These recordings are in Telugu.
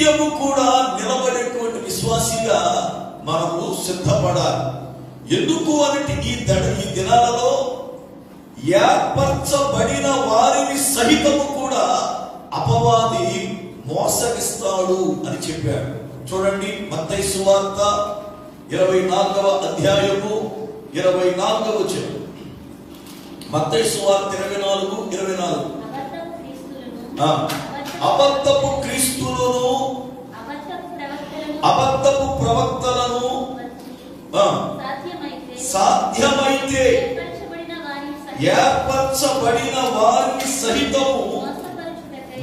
నిత్యము కూడా నిలబడేటువంటి విశ్వాసిగా మనము సిద్ధపడాలి. ఎందుకు అన్నట్టు ఈ దడ ఈ దినాలలో ఏర్పరచబడిన వారిని సహితము కూడా అపవాది మోసగిస్తాడు అని చెప్పాడు. చూడండి మత్తయి సువార్త ఇరవై నాలుగవ అధ్యాయము ఇరవై నాలుగవ వచనం. మత్తయి సువార్త ఇరవై నాలుగు ఇరవై నాలుగు. అబద్ధపు క్రీస్తులను ఆ, అబద్ధపు క్రీస్తులను అబద్ధపు ప్రవక్తలను అబద్ధపు ప్రవక్తలను సాధ్యమైతే ఏర్పరచబడిన వారిని సహితం సహితము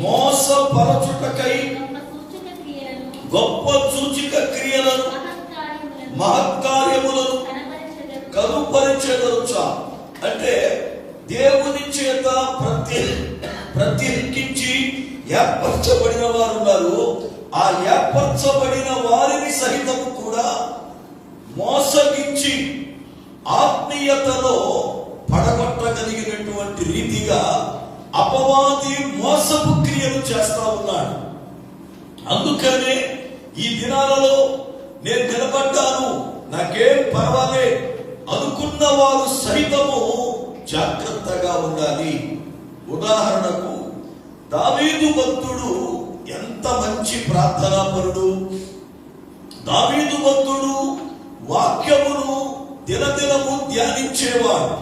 మోసపరచుటకై గొప్ప సూచక క్రియలను మహత్కార్యములను. కనుపరిచేదరుచా అంటే దేవుని చేత ప్రతి ప్రత్యేకించి ఏర్పరచబడిన వారు ఉన్నారు ఆ ఏర్పరచబడిన వారిని సహితం కూడా మోసగించి ఆత్మీయతలో పడగొట్టగలిగినటువంటి రీతిగా అపవాది మోసపు క్రియలు చేస్తా ఉన్నాడు. అందుకనే ఈ దినాలలో నేను నిలబడ్డాను. నాకేం పర్వాలే. అనుకున్న వారు సహితము జాగ్రత్తగా ఉండాలి. ఉదాహరణకు దావీదు భక్తుడు ఎంత మంచి ప్రార్థనాపరుడు దావీదు భక్తుడు వాక్యమును దినదినము ధ్యానించేవాడు.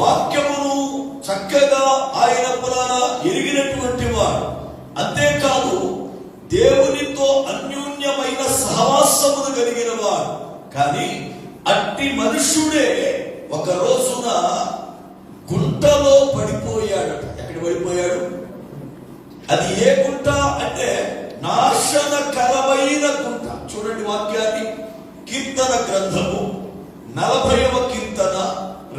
వాక్యమును చక్కగా ఆయన పురాణ ఎరిగినటువంటి వాడు. అంతేకాదు దేవునితో అన్యోన్యమైన సహవాసమును కలిగిన వాడు. కానీ అట్టి మనుష్యుడే ఒక రోజున గుంటలో పడి అది ఏ గుంట అంటే నాశనకరమైన గుంట. చూడండి వాక్యాన్ని. కీర్తన గ్రంథము నలభైవ కీర్తన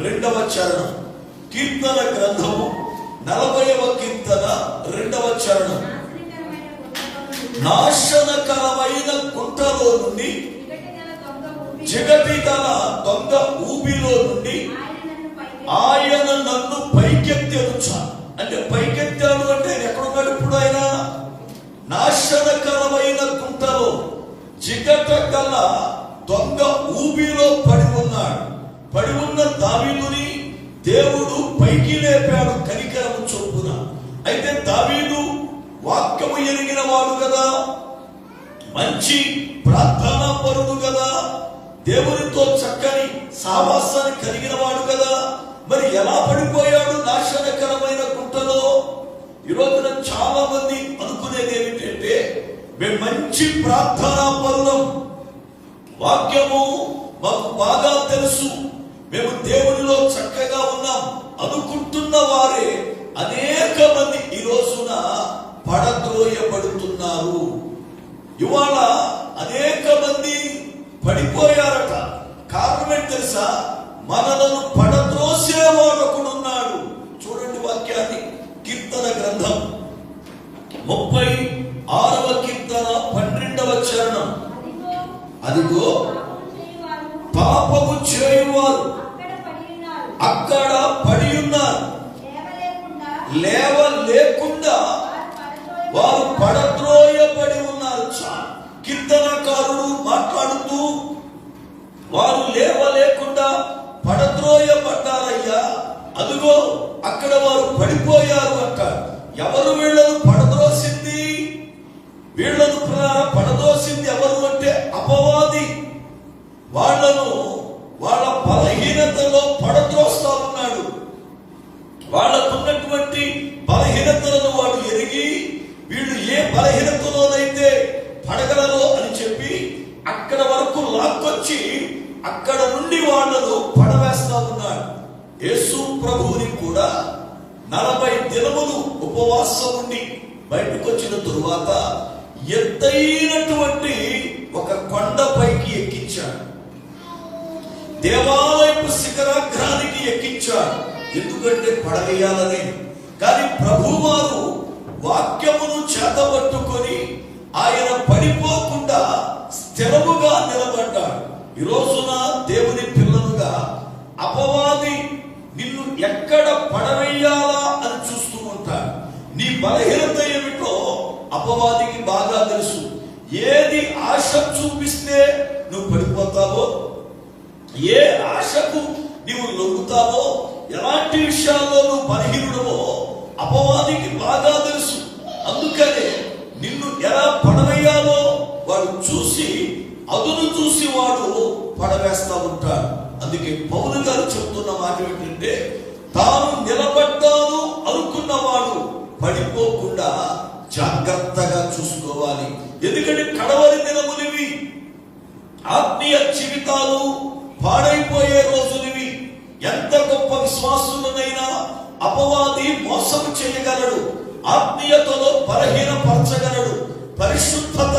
రెండవ చరణం. కీర్తన గ్రంథము నలభైవ కీర్తన రెండవ చరణం. నాశనకరమైన గుంటలో నుండి జగతి నుండి గల దొంగ ఊబిలో నుండి ఆయన నన్ను పైకెత్తి అంటే పైకెత్తి నాశనకరమైన గుంటలో జిగట గల దొంగ ఊబిలో పడి ఉన్నాడు. పడి ఉన్న దావీదుని దేవుడు పైకి లేపాడు కనికరము చొప్పున. అయితే దావీదు వాక్యము ఎరిగిన వాడు కదా? మంచి ప్రార్థనా పరుడు కదా? దేవునితో చక్కని సావాసాన్ని కలిగిన వాడు కదా? మరి ఎలా పడిపోయాడు నాశనకరమైన గుంటలో ఈరోజున చాలా మంది మేము మంచి ప్రార్థనా పరులం. వాక్యము మాకు బాగా తెలుసు. మేము దేవునిలో చక్కగా ఉన్నాం. అనుకుంటున్న వారే అనేక మంది ఈ రోజున పడద్రోయబడుతున్నారు. ఇవాళ అనేక మంది పడిపోయారట. కారణం ఏంటి తెలుసా? మనలను పడద్రోసేవాడు ఒకడున్నాడు. చూడండి వాక్యాన్ని కీర్తన గ్రంథం ముప్పై ఆరవ కీర్తన పన్నెండవ చరణం. అదిగో పాపము చేయువారు. అక్కడ పడి ఉన్నారు లేవ లేకుండా వారు పడద్రోయబడి ఉన్నారు. కీర్తనకారుడు మాట్లాడుతూ వారు లేవ లేకుండా పడద్రోయబడ్డారయ్యా. అదిగో అక్కడ వారు పడిపోయారు అంటారు. ఎవరు వీళ్ళను యేసు ప్రభువుని కూడా నలభై దినములు ఉపవాసం ఉండి బయటకు వచ్చిన తరువాత ఎత్తైనటువంటి ఒక కొండపైకి ఎక్కించాడు. దేవాలయపు శిఖరాగ్రానికి ఎక్కించాడు. ఎందుకంటే పడవేయాలని. కానీ ప్రభువారు వాక్యమును చేతబట్టుకొని ఆయన పడిపోకుండా స్థిరముగా నిలబడ్డాడు. ఈ రోజున దేవుని పిల్లలుగా అపవాది ఎక్కడ పడవేయాలా అని చూస్తూ ఉంటాడు నీ బలహీనత ఏమిటో అపవాదికి బాగా తెలుసు. ఏది ఆశ చూపిస్తే నువ్వు పడిపోతావో ఏ ఆశకు నీవు లొంగుతావో ఎలాంటి విషయాల్లో నువ్వు బలహీనుడవో అపవాదికి బాగా తెలుసు. అందుకనే నిన్ను ఎలా పడవేయాలో వాడు చూసి అదును చూసి వాడు పడవేస్తా ఉంటాడు. అందుకే పౌరు గారు చెప్తున్న మాట ఏంటంటే తాను నిలబడ్డాను అనుకున్నవాడు పడిపోకుండా జాగ్రత్తగా చూసుకోవాలి. ఎందుకంటే కడవరి దినములివి ఆత్మీయ జీవితాలు పాడైపోయే రోజులివి. ఎంత గొప్ప విశ్వాసులనైనా అపవాది మోసం చేయగలడు ఆత్మీయతలో బలహీనపరచగలడు పరిశుద్ధత